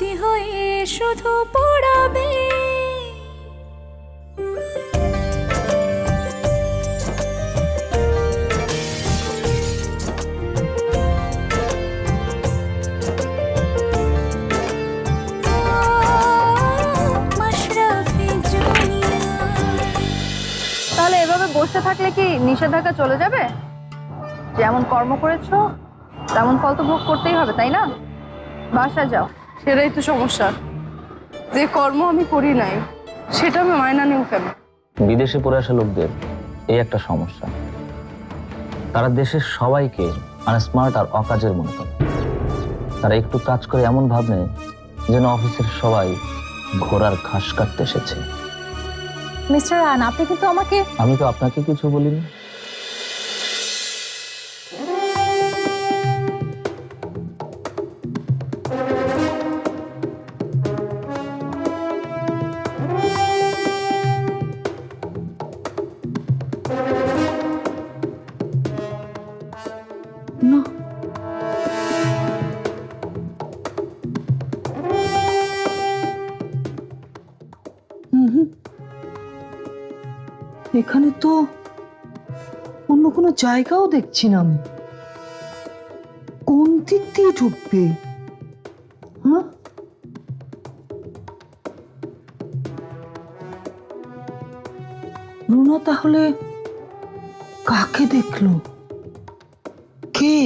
স্মৃতি হয়ে শুধু পড়াবে। তাহলে এভাবে বসে থাকলে কি নিষেধাজ্ঞা চলে যাবে? যেমন কর্ম করেছ, তেমন ফল তো ভোগ করতেই হবে, তাই না? বাসা যাও। সেটাই তো সমস্যা। যে কর্ম আমি করি নাই সেটা আমি মায়না নিব কেন? বিদেশে পড়ে আসা লোকদের এই একটা সমস্যা। তারা দেশের সবাইকে আনস্মার্ট আর অকাজের মনে করে। তারা একটু কাজ করে এমন ভাব নেয় যেন অফিসের সবাই ঘোড়ার ঘাস কাটতে এসেছে। মিস্টার রান আপনি কিন্তু আমাকে আমি তো আপনাকে কিছু বলিনি। জায়গাও দেখছি না আমি কোন দিক দিয়ে ঢুকবে হ্যাঁ রুনা তাহলে কাকে দেখল কে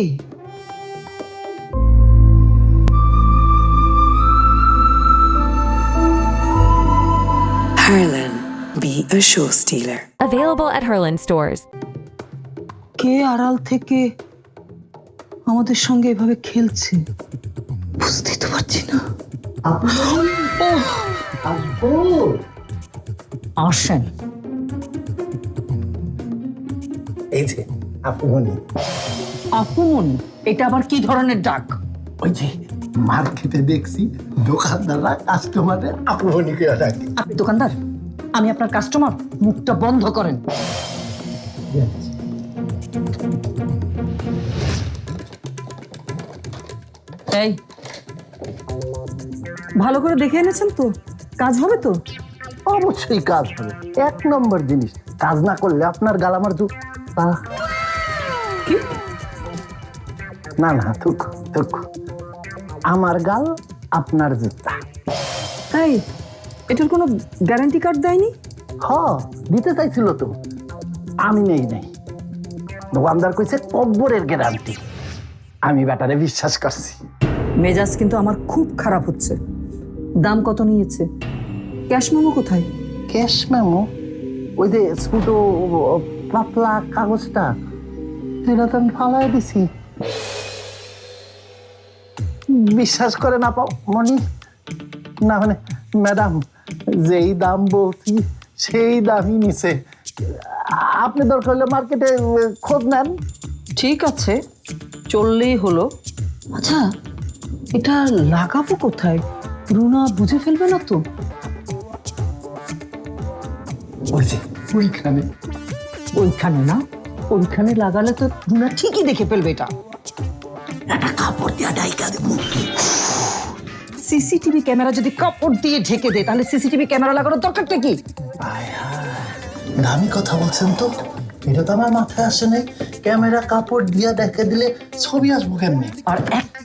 Harlan, be a show stealer. Available at Herland stores. কে আড়াল থেকে আমাদের সঙ্গে এভাবে খেলছে? বুঝতেই তো পারছি না। আসেন। এই যে আপুমনি আপন এটা আবার কি ধরনের ডাক? ওই যে মার্কেটে দেখছি দোকানদাররা কাস্টমারের আপুমনি করে ডাকে। আপনি দোকানদার? আমি আপনার কাস্টমার মুখটা বন্ধ করেন। এই। ভালো করে দেখে এনেছেন তো? কাজ হবে তো? অবশ্যই কাজ হবে। এক নম্বর জিনিস কাজ না করলে আপনার গাল আমার। কি? না না থুক থুক। আমার গাল আপনার জুতা। এই এটার কোনো গ্যারান্টি কার্ড দেয়নি? হ দিতে চাইছিল তো। আমি নেই নাই। দোকানদার কইছে কব্বরের গ্যারান্টি আমি ব্যাটারে বিশ্বাস করছি। মেজাজ কিন্তু আমার খুব খারাপ হচ্ছে। দাম কত নিয়েছে? ক্যাশ মেমো কোথায়? Cash memo? ওই যে ছোটো পাতলা কাগজটা সেটা তো আমি ফালাই দিছি। বিশ্বাস করে না পাও মনি। না মানে ম্যাডাম যেই দাম বলছি সেই দামই নিছে। আপনি দরকার হলে মার্কেটে খোঁজ নেন। ঠিক আছে চললেই হলো। আচ্ছা এটা লাগাবো কোথায়? রুনা বুঝে ফেলবে না তো? ওই যে ওইখানে। ওইখানে না? ওইখানে লাগালে তো রুনা ঠিকই দেখে ফেলবে এটা। একটা কাপড় দিয়া ডাইকা দেবো। সিসিটিভি ক্যামেরা যদি কাপড় দিয়ে ঢেকে দেয় তাহলে সিসিটিভি ক্যামেরা লাগানোর দরকারটা কি? আয় দামি কথা বলছেন তো। এটা তো আমার মাথায় আসে নাই। ক্যামেরা কাপড় দিয়া দেখে দিলে ছবি আসব কেমনি? আর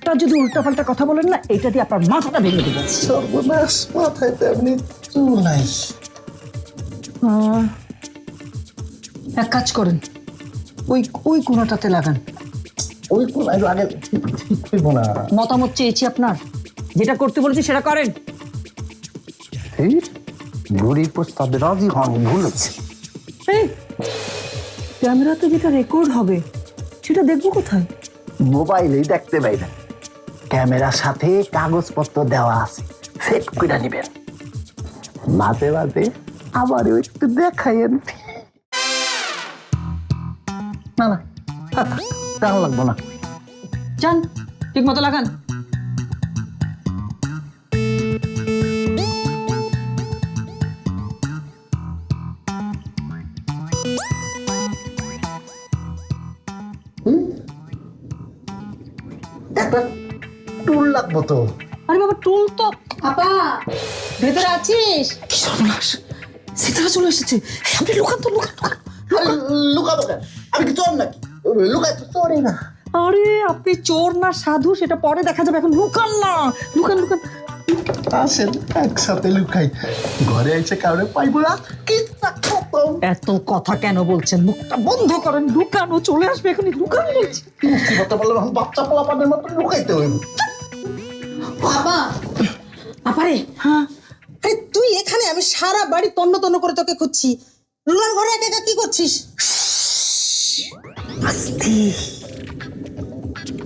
একটা যদি উল্টাপাল্টা কথা বলেন না এটা দিয়ে আপনার মাথাটা ভেঙে দেবো। সর্বনাশ মাথায় তো এমনি চুল নাই। এক কাজ করেন ওই ওই কোনাটাতে লাগান। ওই কোন আগে ঠিক হইব না মতামত চেয়েছি আপনার। যেটা করতে বলেছি সেটা করেন। এই বুড়ির প্রস্তাবে রাজি হন ভুল হচ্ছে। এই ক্যামেরাতে যেটা রেকর্ড হবে সেটা দেখব কোথায়? মোবাইলেই দেখতে পাইবেন ক্যামেরার সাথে কাগজপত্র দেওয়া আছে সেট করে নিবেন মাঝে মাঝে আবার একটু দেখাইয়েন না না লাগবো না যান ঠিক মতো লাগান একটা টুল লাগবো তো আরে বাবা টুল তো। আপা ভেতরে আছিস? কি সর্বনাশ। সীতারা চলে এসেছে। এই, আপনি লুকান তো লুকান লুকান। লুকাবো কেন? আমি কি চোর নাকি? লুকাই তো চোরই না। আরে আপনি চোর না সাধু সেটা পরে দেখা যাবে। এখন লুকান না। লুকান লুকান। আসেন একসাথে লুকাই। ঘরে এসে কাউরে পাইবো না। কিচ্ছা খতম। এত কথা কেন বলছেন? মুখটা বন্ধ করেন। লুকানো চলে আসবে এখন লুকান বলছি। বললাম এখন বাচ্চা পোলাপানের মতো লুকাইতে হইব। আপা আপারে হ্যাঁ? আরে তুই এখানে আমি সারা বাড়ি তন্ন তন্ন করে তোকে খুঁজছি। রুনার ঘরে একা একা কি করছিস? আস্তে।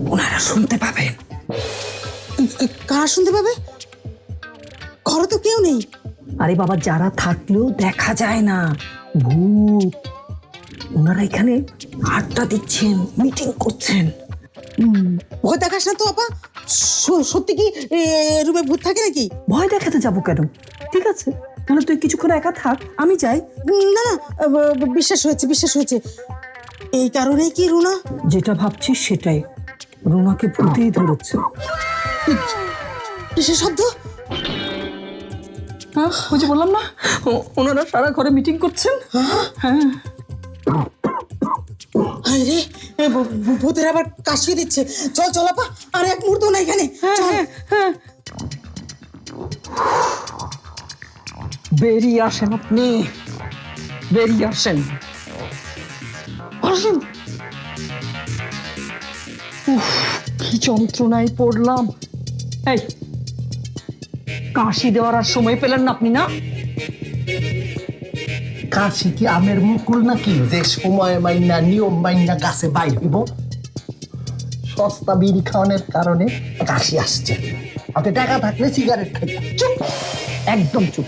ওনারা শুনতে পাবেন। ক- কারা শুনতে পাবে? ঘরে তো কেউ নেই। আরে বাবা যারা থাকলেও দেখা যায় না। ভূত। ওনারা এখানে আড্ডা দিচ্ছেন মিটিং করছেন। ভয় দেখাস না তো আপা। সত্যি কি রুমে ভূত থাকে নাকি? ভয় দেখাতে যাব কেন? ঠিক আছে। তাহলে তুই কিছুক্ষণ একা থাক আমি যাই। না না বিশ্বাস হয়েছে বিশ্বাস হয়েছে। এই কারণেই কি রুনা? যেটা ভাবছিস সেটাই। রুনাকে ভূতেই ধরেছে। কিসের শব্দ? হ্যাঁ ওই যে বললাম না ওনারা সারা ঘরে মিটিং করছেন। হ্যাঁ? হায়। ভূতের আবার কাশিয়ে দিচ্ছে। চল চল আপা আর এক মুহূর্ত না এখানে। বেরিয়ে আসেন আপনি। বেরিয়ে আসেন। আসেন। উফ, কি যন্ত্রণায় পড়লাম। এই কাশি দেওয়ার আর সময় পেলেন না আপনি না? কাশি কি আমের মুকুল নাকি? যে সময় মাইনা, নিয়ম মাইনা, গাছে বাইর হইব। সস্তা বিড়ি খাওয়ানোর কারণে কাশি আসছে। হাতে টাকা থাকলে সিগারেট খাইতাম চুপ! একদম চুপ।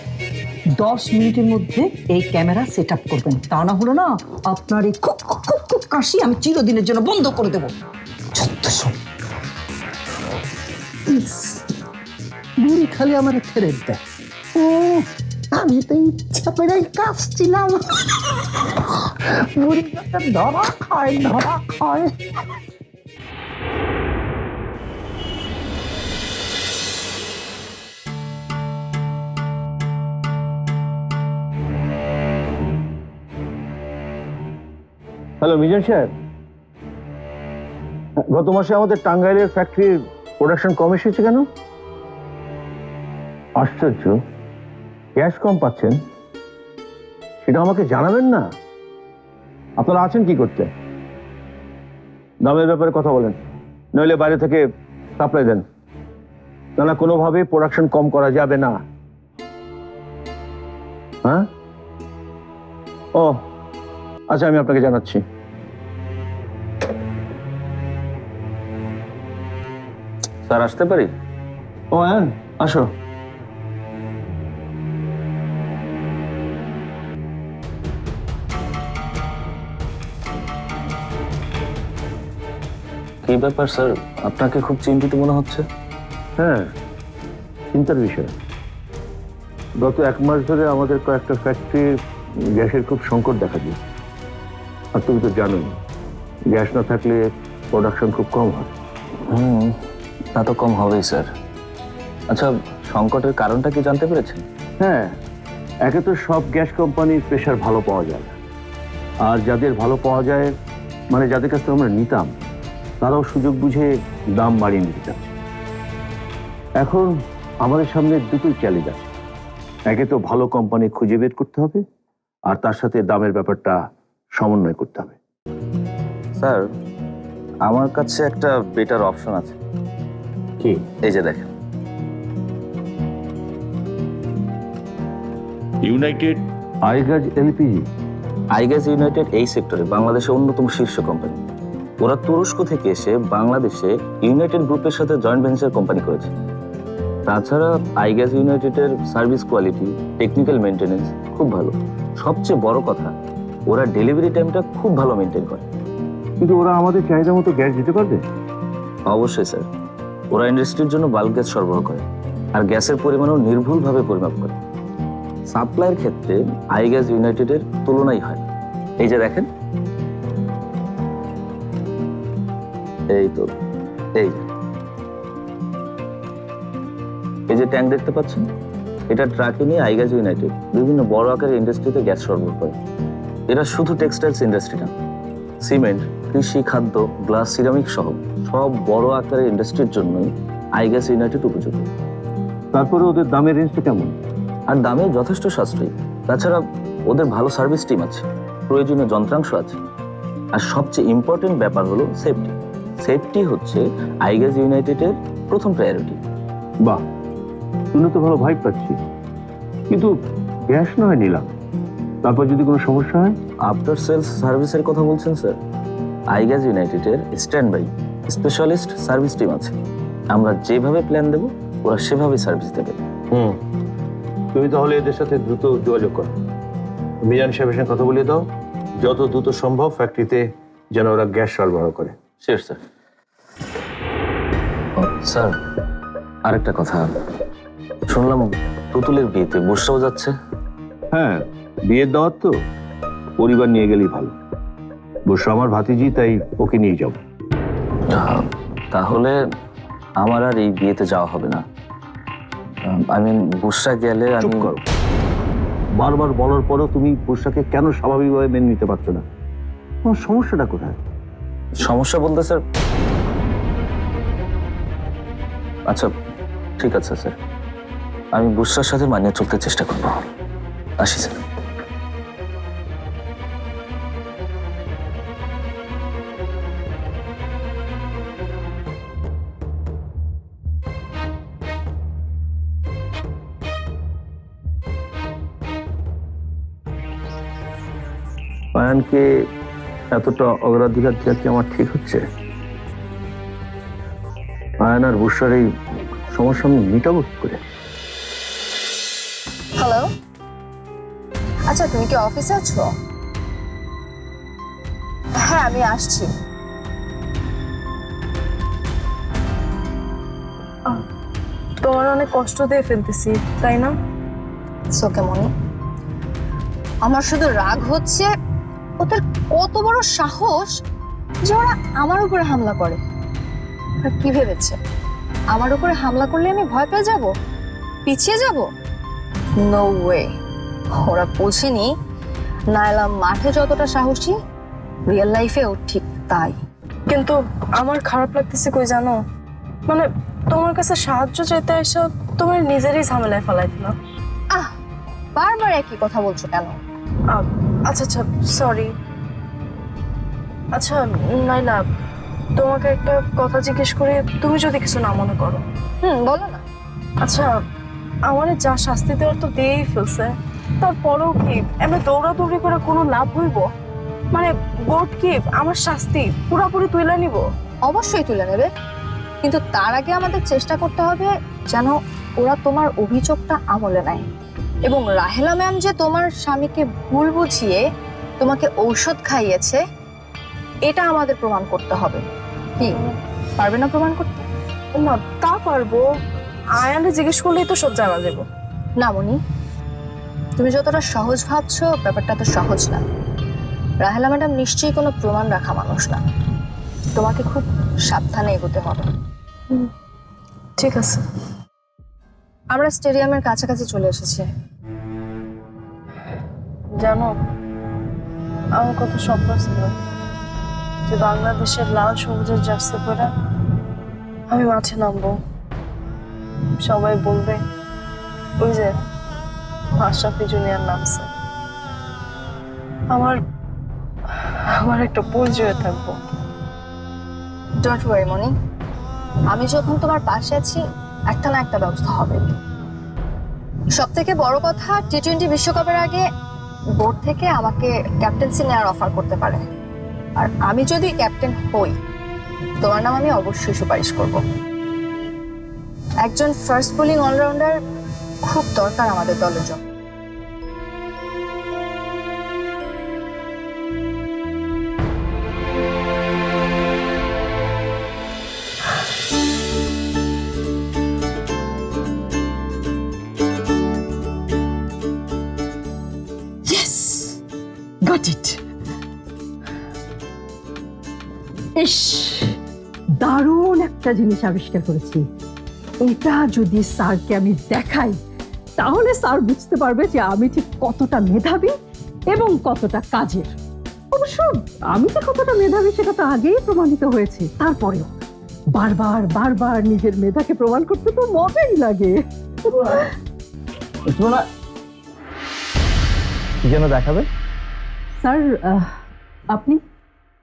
দশ মিনিটের মধ্যে এই ক্যামেরা সেট আপ করবেন। তা না হলো না আপনার এই খুব খুব খুব কাশি আমি চিরদিনের জন্য বন্ধ করে দেবো। বুড়ি খালি আমার ফেরত দেয়। ও আমি তো ইচ্ছা করে কাশছিলাম। বুড়ি ধরা খায় ধরা খায়। হ্যালো মিজান সাহেব। গত মাসে আমাদের টাঙ্গাইলের ফ্যাক্টরির প্রোডাকশন কম এসেছে কেন? আশ্চর্য। গ্যাস কম পাচ্ছেন? সেটা আমাকে জানাবেন না? আপনারা আছেন কি করতে? দামের ব্যাপারে কথা বলেন। নইলে বাইরে থেকে সাপ্লাই দেন। না না কোনোভাবে প্রোডাকশন কম করা যাবে না। হ্যাঁ? ও আচ্ছা আমি আপনাকে জানাচ্ছি। স্যার আসতে পারি? ও হ্যাঁ আসো। ব্যাপার স্যার আপনাকে খুব চিন্তিত মনে হচ্ছে? হ্যাঁ চিন্তার বিষয়। গত এক মাস ধরে আমাদের কয়েকটা ফ্যাক্টরি গ্যাসের খুব সংকট দেখা দিয়েছে। আর তুমি তো জানোই গ্যাস না থাকলে প্রোডাকশন খুব কম হয়। হুম তা তো কম হবেই স্যার। আচ্ছা সংকটের কারণটা কি জানতে পেরেছেন? হ্যাঁ একে তো সব গ্যাস কোম্পানির প্রেশার ভালো পাওয়া যায়। আর যাদের ভালো পাওয়া যায় মানে যাদের কাছ থেকে আমরা নিতাম তারাও সুযোগ বুঝে দাম বাড়িয়ে নিতে চাচ্ছে। এখন আমাদের সামনে দুটোই চ্যালেঞ্জ আছে। একে তো ভালো কোম্পানি খুঁজে বের করতে হবে আর তার সাথে দামের ব্যাপারটা সমন্বয় করতে হবে। স্যার আমার কাছে একটা বেটার অপশন আছে। কি? এই যে দেখেন। United iGas LPG iGas United এই সেক্টরে বাংলাদেশের অন্যতম শীর্ষ কোম্পানি ওরা তুরস্ক থেকে এসে বাংলাদেশে ইউনাইটেড গ্রুপের সাথে জয়েন্ট ভেঞ্চার কোম্পানি করেছে। তাছাড়া আই আইগ্যাস ইউনাইটেডের সার্ভিস কোয়ালিটি টেকনিক্যাল মেনটেনেন্স খুব ভালো। সবচেয়ে বড় কথা ওরা ডেলিভারি টাইমটা খুব ভালো মেনটেন করে। কিন্তু ওরা আমাদের চাহিদা মতো গ্যাস দিতে পারবে? অবশ্যই স্যার ওরা ইন্ডাস্ট্রির জন্য বাল্ক গ্যাস সরবরাহ করে আর গ্যাসের পরিমাণও নির্ভুলভাবে পরিমাপ করে। সাপ্লাইয়ের ক্ষেত্রে আই গ্যাস ইউনাইটেডের তুলনাই হয়। এই যে দেখেন এই তো, এই। এই যে ট্যাঙ্ক দেখতে পাচ্ছেন? এটা ট্রাকে নিয়ে আইগাজ ইউনাইটেড বিভিন্ন বড় আকারের ইন্ডাস্ট্রিতে গ্যাস সরবরাহ করে। এটা শুধু টেক্সটাইলস ইন্ডাস্ট্রি না সিমেন্ট কৃষি খাদ্য গ্লাস সিরামিক সহ সব বড় আকারের ইন্ডাস্ট্রির জন্যই আইগ্যাস ইউনাইটেড উপযুক্ত তারপরে ওদের দামের রেঞ্জটা কেমন? আর দামে যথেষ্ট সাশ্রয়ী। তাছাড়া ওদের ভালো সার্ভিস টিম আছে, প্রয়োজনীয় যন্ত্রাংশ আছে। আর সবচেয়ে ইম্পর্টেন্ট ব্যাপার হলো সেফটি সেফটি হচ্ছে আইগ্যাস ইউনাইটেডের প্রথম প্রায়োরিটি বাহ শুনে তো ভালো ভাই পাচ্ছি। কিন্তু গ্যাস না হয় নিলাম। তারপর যদি কোনো সমস্যা হয়? আফটার সেলস সার্ভিসের কথা বলছেন স্যার আইগ্যাস ইউনাইটেডের stand by specialist service team আছে। আমরা যেভাবে প্ল্যান দেব ওরা সেভাবে সার্ভিস দেবে। হুম। তুমি তাহলে এদের সাথে দ্রুত যোগাযোগ করো। মিজান সাহেবের সঙ্গে কথা বলিয়ে দাও। যত দ্রুত সম্ভব ফ্যাক্টরিতে যেন ওরা গ্যাস সরবরাহ করে। শিওর স্যার স্যার আরেকটা কথা। শুনলাম পুতুলের বিয়েতে বসরাও যাচ্ছে। হ্যাঁ বিয়ের দাওয়াত তো। পরিবার নিয়ে গেলেই ভালো। বসু আমার ভাতিজি তাই ওকে নিয়ে যাব। তাহলে আমার আর এই বিয়েতে যাওয়া হবে না। আই মিন বুসরা গেলে আমি করো। বারবার বলার পরও তুমি পুরুষটাকে কেন স্বাভাবিকভাবে মেনে নিতে পারছ না? তোমার সমস্যাটা কোথায়? সমস্যা বলতে স্যার আচ্ছা ঠিক আছে স্যার। আমি বুসরার সাথে মানিয়ে চলতে চেষ্টা করব। আসি স্যার। আয়ানকে এতটা অগ্রাধিকার দেওয়া কি আমার ঠিক হচ্ছে? আয়ান আর বুসার এই সমস্যা আমি মিটাবো কি করে? হ্যালো আচ্ছা তুমি কি অফিসে আছো? হ্যাঁ আমি আসছি। তোমার অনেক কষ্ট দিয়ে ফেলতেছি তাই না? সোকে মনি আমার শুধু রাগ হচ্ছে ওদের কত বড় সাহস যে ওরা আমার উপরে হামলা করে। কি ভেবেছে? আমার উপরে হামলা করলে আমি ভয় পেয়ে যাব? পিছিয়ে যাব? নো ওয়ে ওরা বোঝেনি নাইলা মাঠে যতটা সাহসী রিয়েল লাইফেও ঠিক তাই। কিন্তু আমার খারাপ লাগতেছে কই জানো? মানে তোমার কাছে সাহায্য চাইতে এসে তোমার নিজেরই ঝামেলায় ফেলাই দিলাম আহ বারবার একই কথা বলছো কেন? আচ্ছা আচ্ছা সরি আচ্ছা নাইলা তোমাকে একটা কথা জিজ্ঞেস করে তুমি যদি কিছু না মনে করো। হুম বলো না। আচ্ছা আমার যা শাস্তি দেওয়ার তো দিয়েই ফেলছে। তারপরেও কি এমনি দৌড়াদৌড়ি করে কোনো লাভ হইব? মানে বোর্ড কি আমার শাস্তি পুরোপুরি তুলে নিব? অবশ্যই তুলে নেবে। কিন্তু তার আগে আমাদের চেষ্টা করতে হবে যেন ওরা তোমার অভিযোগটা আমলে নেয়। এবং রাহেলা ম্যাম যে তোমার স্বামীকে ভুল বুঝিয়ে তোমাকে ঔষধ খাইয়েছে এটা আমাদের প্রমাণ করতে হবে। কি? পারবে না প্রমাণ করতে? না তা পারব। আয়ানে জিজ্ঞেস করলেই তো সব জানা যাব। না মনি। তুমি যতটা সহজ ভাবছ ব্যাপারটা তো সহজ না। রাহেলা ম্যাডাম নিশ্চয়ই কোনো প্রমাণ রাখা মানুষ না। তোমাকে খুব সাবধানে এগোতে হবে। ঠিক আছে। আমরা স্টেডিয়ামের কাছাকাছি চলে এসেছি। জানো, আমার কত স্বপ্ন ছিল যে বাংলাদেশের লাল সবুজের জার্সি পরে আমি মাঠে নামবো। সবাই বলবে, ওই যে আশরাফি জুনিয়র নামছে। আমার আমার একটা পরিচয় থাকব। ডোন্ট ওয়ারি মনি। আমি যখন তোমার পাশে আছি একটা না একটা ব্যবস্থা হবে। সব থেকে বড় কথা টি টোয়েন্টি বিশ্বকাপের আগে বোর্ড থেকে আমাকে ক্যাপ্টেন্সি নেওয়ার অফার করতে পারে। আর আমি যদি ক্যাপ্টেন হই, তোমার নাম আমি অবশ্যই সুপারিশ করব। একজন ফার্স্ট বোলিং অলরাউন্ডার খুব দরকার আমাদের দলের জন্য। দারুণ একটা জিনিস আবিষ্কার করেছি। এটা যদি স্যারকে আমি দেখাই তাহলে স্যার বুঝতে পারবে যে আমি ঠিক কতটা মেধাবী এবং কতটা কাজের। অবশ্য আমি যে কতটা মেধাবী সেটা তো আগেই প্রমাণিত হয়েছে। তারপরেও বারবার বারবার নিজের মেধাকে প্রমাণ করতে তো মজাই লাগে। কি যেন দেখাবে? স্যার আপনি?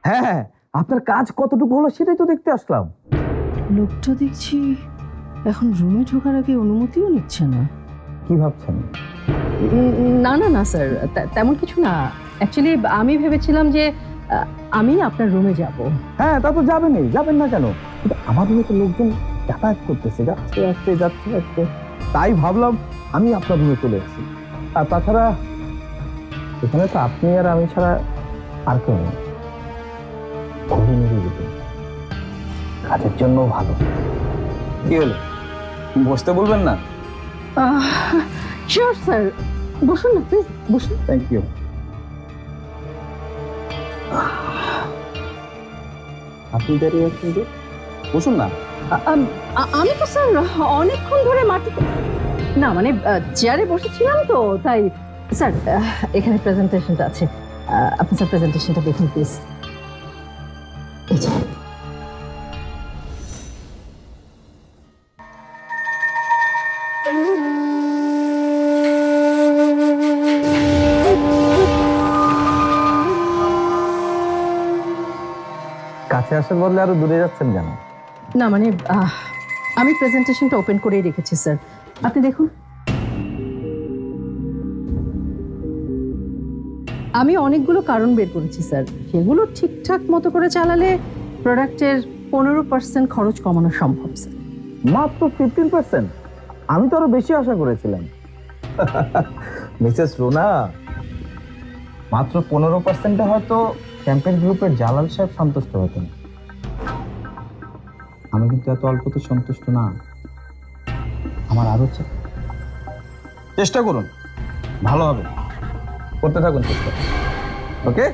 হ্যাঁ হ্যাঁ। আপনার কাজ কতটুকু হলো সেটাই তো দেখতে আসলাম। লোকটা দেখছি এখন রুমে ঢোকার আগে অনুমতিও নিচ্ছে না। কি ভাবছেন? না না না স্যার তেমন কিছু না। অ্যাকচুয়ালি আমি ভেবেছিলাম যে আমি আপনার রুমে যাব। হ্যাঁ তা তো যাবেনই যাবেন না কেন? কিন্তু আমার রুমে তো লোকজন যাতায়াত করতেছে যাচ্ছে আসছে যাচ্ছে আসছে তাই ভাবলাম আমি আপনার রুমে চলে এসেছি আর তাছাড়া এখানে তো আপনি আর আমি ছাড়া আর কেউ নেই। নিয়ে যেতে কাজের জন্য ভালো। কি হলো? বসতে বলবেন না? শিওর স্যার বসুন না প্লিজ বসুন। থ্যাংক ইউ আপনি দাঁড়িয়ে আছেন যে? বসুন না। আম- তো স্যার অনেকক্ষণ ধরে মাটিতে না মানে চেয়ারে বসেছিলাম তো তাই স্যার এখানে প্রেজেন্টেশনটা আছে। আপনি স্যার প্রেজেন্টেশনটা দেখুন প্লিজ আসার বদলে আরও দূরে যাচ্ছেন কেন? না মানে আমি প্রেজেন্টেশনটা ওপেন করেই রেখেছি স্যার। আপনি দেখুন। আমি অনেকগুলো কারণ বের করেছি স্যার। সেগুলো ঠিকঠাক মতো করে চালালে প্রোডাক্টের পনেরো পার্সেন্ট খরচ কমানো সম্ভব স্যার। মাত্র ফিফটিন পার্সেন্ট আমি তো আরও বেশি আশা করেছিলাম। মিসেস রোনা মাত্র পনেরো পার্সেন্টে হয়তো ক্যাম্পেন গ্রুপের জালাল সাহেব সন্তুষ্ট হতেন। আমি কিন্তু এত অল্পতে সন্তুষ্ট না। আমার আরও চাই চেষ্টা করুন। ভালো হবে। করতে থাকুন চেষ্টা। ওকে?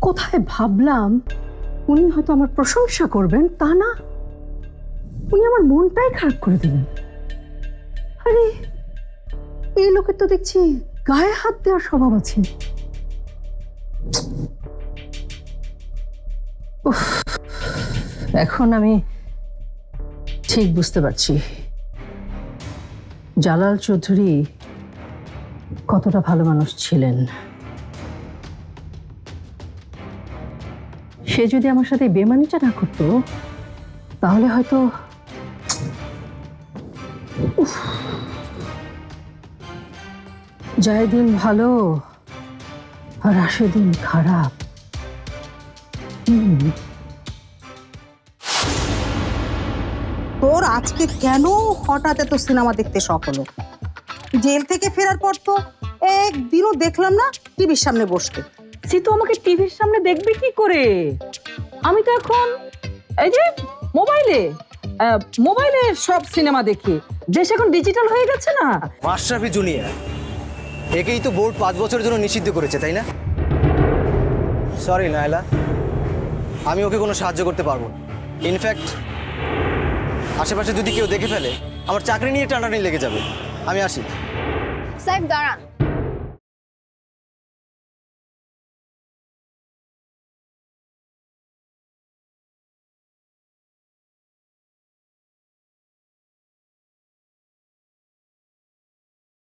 কোথায় ভাবলাম উনি হয়তো আমার প্রশংসা করবেন, তা না। উনি আমার মনটাই খারাপ করে দিলেন। আরে, এই লোকের তো দেখছি গায়ে হাত দেওয়ার স্বভাব আছে। এখন আমি ঠিক বুঝতে পারছি জালাল চৌধুরী কতটা ভালো মানুষ ছিলেন। সে যদি আমার সাথে বেমানিটা না করতো, তাহলে হয়তো উফ। যায় দিন ভালো আর আসে দিন খারাপ। হুম। তোর আজকে কেন হঠাৎ এত সিনেমা দেখতে শখ হলো? জেল থেকে ফেরার পর তো একদিনও দেখলাম না টিভির সামনে বসতে। সে তো আমাকে টিভির সামনে দেখবে কি করে? আমি তো এখন এই যে মোবাইলে মোবাইলে সব সিনেমা দেখি। দেশ এখন ডিজিটাল হয়ে গেছে না? মাশরাফি জুনিয়র। একেই তো বোর্ড পাঁচ বছরের জন্য নিষিদ্ধ করেছে তাই না? সরি নায়লা। আমি ওকে কোনো সাহায্য করতে পারব না। ইনফ্যাক্ট আশেপাশে যদি কেউ দেখে ফেলে আমার চাকরি নিয়ে টানাটানি লেগে যাবে। আমি আসি। সাহেব দাঁড়ান।